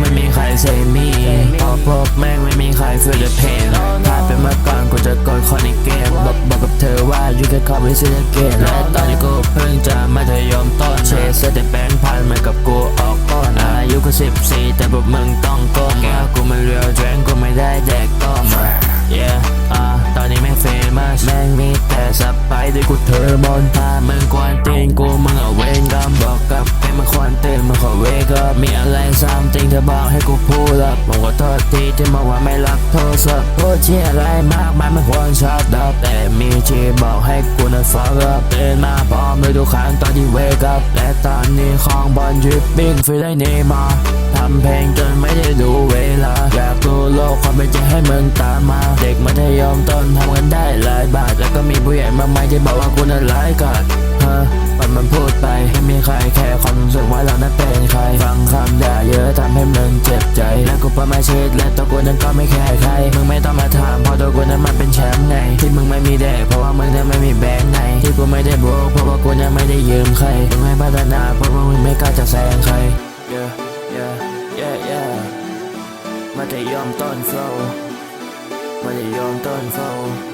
ไม่มีใครเซมีพอพบแม่งไม่มีใคร feel the pain ผ่านไปเมื่อก่อนกูจะกดคนในเกมบอกบอกกับเธอว่า you can come with the game และตอนนี้กูเพิ่งจะมัธยมต้นเชสแต่แบงค์พันเหมือนกับกูออกก้อนอายุก็สิบสี่แต่พวกมึงต้องก้มว่ากูไม่เรียวแดงกูไม่ได้แดกต้ม yeah อ่าตอนนี้แม่งเฟมัสแม่งมีแต่สไปด้วยกูเธอบนพามึงกวนตีนกูมึงเอาเว จริงเธอบอกให้กูพูดละผมขอโทษทีที่มาว่าไม่รักโทรศัพท์พูดเชี่ยอะไรมากมายไม่ควรชอบดับแต่มีที่บอกให้กูนั้นฟัง up ตื่นมาพร้อมเลยทุกครั้งตอนที่เวกับและตอนนี้ของบอลยิปปิ้งฟีลได้เนมาทำเพลงจนไม่ได้ดูเวลา อยากรู้โลกความเป็นจริงให้มึงตามมา เด็กมัธยมต้นทำกันได้หลายบาท แล้วก็มีผู้ใหญ่มากมายที่บอกว่ากูนั้นร้ายกาจฮะ กูประมาชิดและตัวกูนั้นก็ไม่แคร์ใคร มึงไม่ต้องมาถามเพราะตัวกูนั้นมันเป็นแชมป์ไง ที่มึงไม่มีแดกเพราะว่ามึงนั้นไม่มีแบงค์ไง ที่กูไม่ได้โบรกเพราะว่ากูนั้นไม่ได้ยืมใคร มึงไม่พัฒนาเพราะว่ามึงไม่กล้าจะแซงใคร yeah yeah yeah yeah มาแต่ยมต้น flow มัธยมต้น flow เออเป็นยา